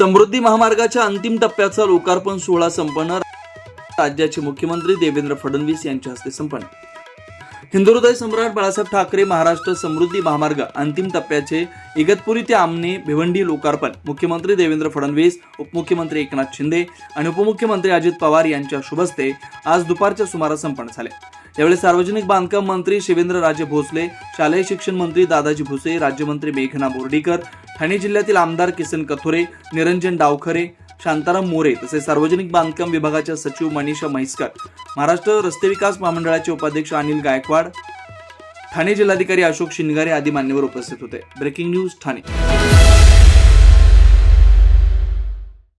समृद्धी महामार्गाच्या अंतिम टप्प्याचा लोकार्पण सोहळा संपन्न. राज्याचे मुख्यमंत्री देवेंद्र फडणवीस यांच्या हस्ते संपन्न. हिंदुहृदय सम्राट बाळासाहेब ठाकरे महाराष्ट्र समृद्धी महामार्ग अंतिम टप्प्याचे इगतपुरी ते आमने भिवंडी लोकार्पण. मुख्यमंत्री देवेंद्र फडणवीस उपमुख्यमंत्री एकनाथ शिंदे आणि उपमुख्यमंत्री अजित पवार यांच्या शुभस्ते आज दुपारच्या सुमारास संपन्न झाले. यावेळी सार्वजनिक बांधकाम मंत्री शिवेंद्र राजे भोसले शालेय शिक्षण मंत्री दादाजी भुसे राज्यमंत्री मेघना बोर्डीकर ठाणे जिल्ह्यातील आमदार किसन कथोरे निरंजन डावखरे शांताराम मोरे तसेच सार्वजनिक बांधकाम विभागाच्या सचिव मनीषा म्हैसकर महाराष्ट्र रस्ते विकास महामंडळाचे उपाध्यक्ष अनिल गायकवाड ठाणे जिल्हाधिकारी अशोक शिंगारे आदी मान्यवर उपस्थित होते. Breaking news Thane.